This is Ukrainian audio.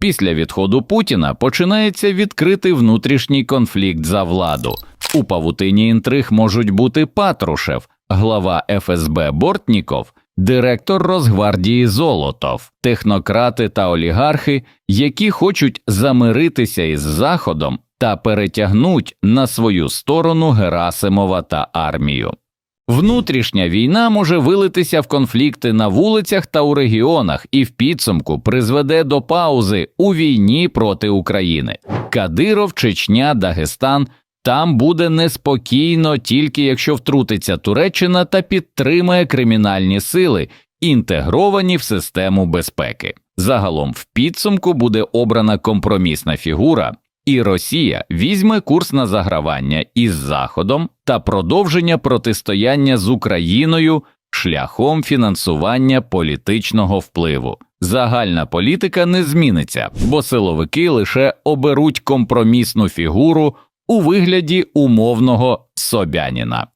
Після відходу Путіна починається відкритий внутрішній конфлікт за владу. У павутині інтриг можуть бути Патрушев, глава ФСБ Бортніков, директор Росгвардії Золотов, технократи та олігархи, які хочуть замиритися із Заходом та перетягнуть на свою сторону Герасимова та армію. Внутрішня війна може вилитися в конфлікти на вулицях та у регіонах і в підсумку призведе до паузи у війні проти України. Кадиров, Чечня, Дагестан. Там буде неспокійно тільки якщо втрутиться Туреччина та підтримає кримінальні сили, інтегровані в систему безпеки. Загалом в підсумку буде обрана компромісна фігура, і Росія візьме курс на загравання із Заходом та продовження протистояння з Україною шляхом фінансування політичного впливу. Загальна політика не зміниться, бо силовики лише оберуть компромісну фігуру у вигляді умовного Собяніна.